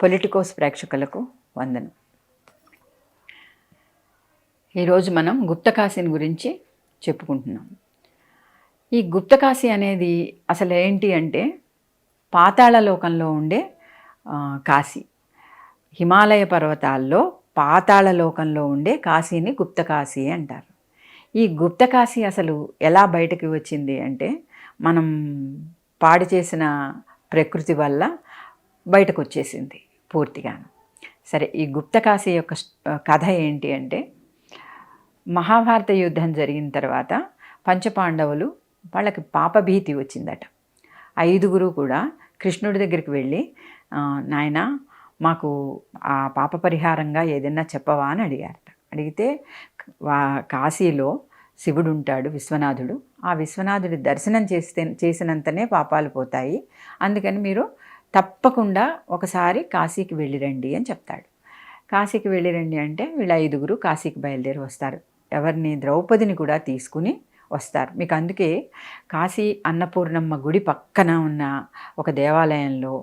Politicos ప్రేక్షకులకు వందనం. ఈరోజు మనం గుప్తకాశీని గురించి చెప్పుకుంటున్నాం. ఈ గుప్తకాశి అనేది అసలు ఏంటి అంటే పాతాళ లోకంలో ఉండే కాశీ. హిమాలయ పర్వతాల్లో పాతాళ లోకంలో ఉండే కాశీని గుప్తకాశీ అంటారు. ఈ గుప్తకాశీ అసలు ఎలా బయటకు వచ్చింది అంటే మనం పాడు చేసిన ప్రకృతి వల్ల బయటకు వచ్చేసింది. పూర్తిగాను. సరే ఈ గుప్తకాశి యొక్క కథ ఏంటి అంటే మహాభారత యుద్ధం జరిగిన తర్వాత పంచపాండవులు వాళ్ళకి పాపభీతి వచ్చిందట. ఐదుగురు కూడా కృష్ణుడి దగ్గరికి వెళ్ళి నాయన మాకు ఆ పాప పరిహారంగా ఏదైనా చెప్పవా? అని అడిగారట. అడిగితే వా- కాశీలో శివుడు ఉంటాడు విశ్వనాథుడు. ఆ విశ్వనాథుడి దర్శనం చేస్తే చేసినంతనే పాపాలు పోతాయి. అందుకని మీరు తప్పకుండా ఒకసారి కాశీకి వెళ్ళిరండి అని చెప్తాడు. కాశీకి వెళ్ళిరండి అంటే వీళ్ళ ఐదుగురు కాశీకి బయలుదేరి వస్తారు. ఎవరిని? ద్రౌపదిని కూడా తీసుకుని వస్తారు. మీకు అందుకే కాశీ అన్నపూర్ణమ్మ గుడి పక్కన ఉన్న ఒక దేవాలయంలో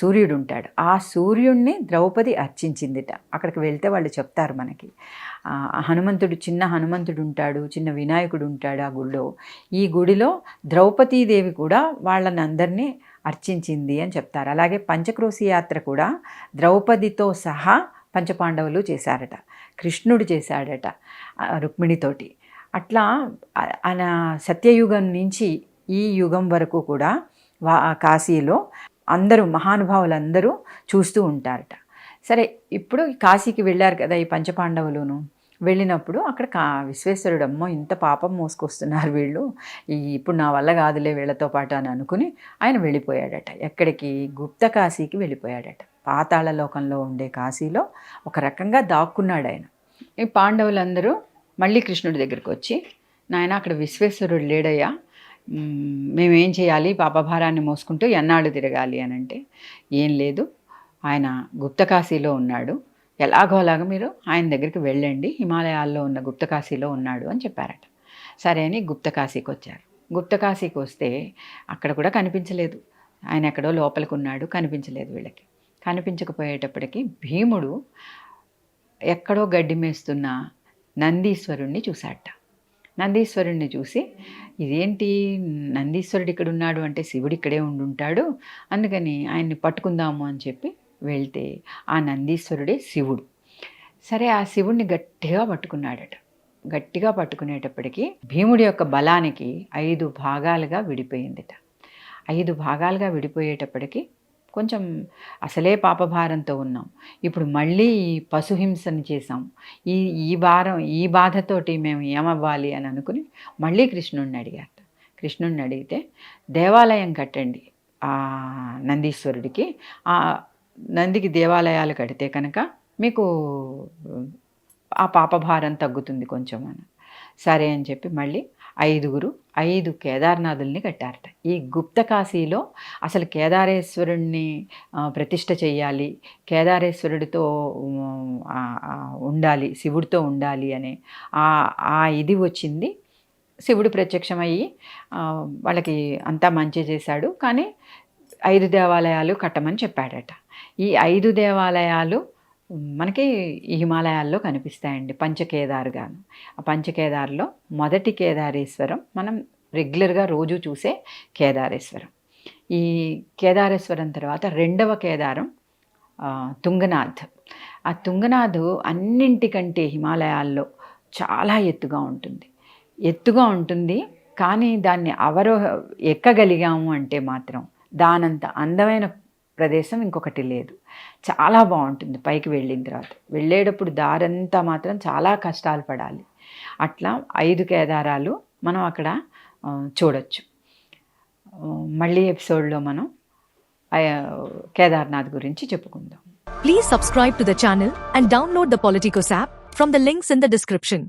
సూర్యుడు ఉంటాడు. ఆ సూర్యుడిని ద్రౌపది అర్చించిందిట. అక్కడికి వెళ్తే వాళ్ళు చెప్తారు మనకి. హనుమంతుడు చిన్న హనుమంతుడు ఉంటాడు చిన్న వినాయకుడు ఉంటాడు ఆ గుడిలో. ఈ గుడిలో ద్రౌపదీదేవి కూడా వాళ్ళని అందరినీ అర్చించింది అని చెప్తారు. అలాగే పంచక్రోశి యాత్ర కూడా ద్రౌపదితో సహా పంచపాండవులు చేశారట. కృష్ణుడు చేశాడట రుక్మిణితోటి. అట్లా ఆయన సత్యయుగం నుంచి ఈ యుగం వరకు కూడా వా కాశీలో అందరూ మహానుభావులందరూ చూస్తూ ఉంటారట. సరే ఇప్పుడు కాశీకి వెళ్ళారు కదా ఈ పంచపాండవులును. వెళ్ళినప్పుడు అక్కడ కా విశ్వేశ్వరుడు అమ్మో ఇంత పాపం మోసుకొస్తున్నారు వీళ్ళు. ఈ ఇప్పుడు నా వల్ల కాదులే వీళ్ళతో పాటు అని అనుకుని ఆయన వెళ్ళిపోయాడట. ఎక్కడికి? గుప్త కాశీకి వెళ్ళిపోయాడట. పాతాళ లోకంలో ఉండే కాశీలో ఒక రకంగా దాక్కున్నాడు ఆయన. ఈ పాండవులందరూ మళ్ళీ కృష్ణుడి దగ్గరికి వచ్చి నాయన అక్కడ విశ్వేశ్వరుడు లేడయ్యా. మేమేం చేయాలి? పాపభారాన్ని మోసుకుంటూ ఎన్నాళ్ళు తిరగాలి? అని అంటే ఏం లేదు. ఆయన గుప్తకాశీలో ఉన్నాడు. ఎలాగో అలాగ మీరు ఆయన దగ్గరికి వెళ్ళండి. హిమాలయాల్లో ఉన్న గుప్తకాశీలో ఉన్నాడు అని చెప్పారట. సరే అని గుప్తకాశీకి వచ్చారు. గుప్తకాశీకి వస్తే అక్కడ కూడా కనిపించలేదు. ఆయన ఎక్కడో లోపలికి ఉన్నాడు కనిపించలేదు వీళ్ళకి. కనిపించకపోయేటప్పటికి భీముడు ఎక్కడో గడ్డి మేస్తున్న నందీశ్వరుణ్ణి చూశాట నందీశ్వరుణ్ణి చూసి ఇదేంటి? నందీశ్వరుడు ఇక్కడ ఉన్నాడు అంటే శివుడు ఇక్కడే ఉండుంటాడు. అందుకని ఆయన్ని పట్టుకుందాము అని చెప్పి వెళ్తే ఆ నందీశ్వరుడే శివుడు. సరే ఆ శివుణ్ణి గట్టిగా పట్టుకున్నాడట. గట్టిగా పట్టుకునేటప్పటికి భీముడి యొక్క బలానికి ఐదు భాగాలుగా విడిపోయిందిట. ఐదు భాగాలుగా విడిపోయేటప్పటికి కొంచెం అసలే పాపభారంతో ఉన్నాం. ఇప్పుడు మళ్ళీ ఈ పశుహింసని చేసాం ఈ ఈ భారం ఈ బాధతోటి మేము ఏమవ్వాలి అని అనుకుని మళ్ళీ కృష్ణుడిని అడిగారు కృష్ణుడిని అడిగితే దేవాలయం కట్టండి ఆ నందీశ్వరుడికి. నందికి దేవాలయాలు కడితే కనుక మీకు ఆ పాపభారం తగ్గుతుంది కొంచెం అని. సరే అని చెప్పి మళ్ళీ ఐదుగురు ఐదు కేదార్నాథుల్ని కట్టారట. ఈ గుప్త కాశీలో అసలు కేదారేశ్వరుణ్ణి ప్రతిష్ట చేయాలి కేదారేశ్వరుడితో ఉండాలి శివుడితో ఉండాలి అనే ఆ ఇది వచ్చింది. శివుడు ప్రత్యక్షమయ్యి వాళ్ళకి అంతా మంచి చేశాడు. కానీ ఐదు దేవాలయాలు కట్టమని చెప్పాడట. ఈ ఐదు దేవాలయాలు మనకి ఈ హిమాలయాల్లో కనిపిస్తాయండి పంచకేదారుగాను ఆ పంచకేదార్లో మొదటి కేదారేశ్వరం మనం రెగ్యులర్గా రోజు చూసే కేదారేశ్వరం. ఈ కేదారేశ్వరం తర్వాత రెండవ కేదారం తుంగనాథ్. ఆ తుంగనాథ్ అన్నింటికంటే హిమాలయాల్లో చాలా ఎత్తుగా ఉంటుంది. ఎత్తుగా ఉంటుంది కానీ దాన్ని అవరోహ ఎక్కగలిగాము అంటే మాత్రం దానంత అందమైన ప్రదేశం ఇంకొకటి లేదు. చాలా బాగుంటుంది పైకి వెళ్ళిన తర్వాత. వెళ్ళేటప్పుడు దారంతా మాత్రం చాలా కష్టాలు పడాలి. అట్లా ఐదు కేదారాలు మనం అక్కడ చూడొచ్చు. మళ్ళీ ఎపిసోడ్లో మనం కేదార్నాథ్ గురించి చెప్పుకుందాం. Please subscribe to the channel and download the Politicos app from the links in the description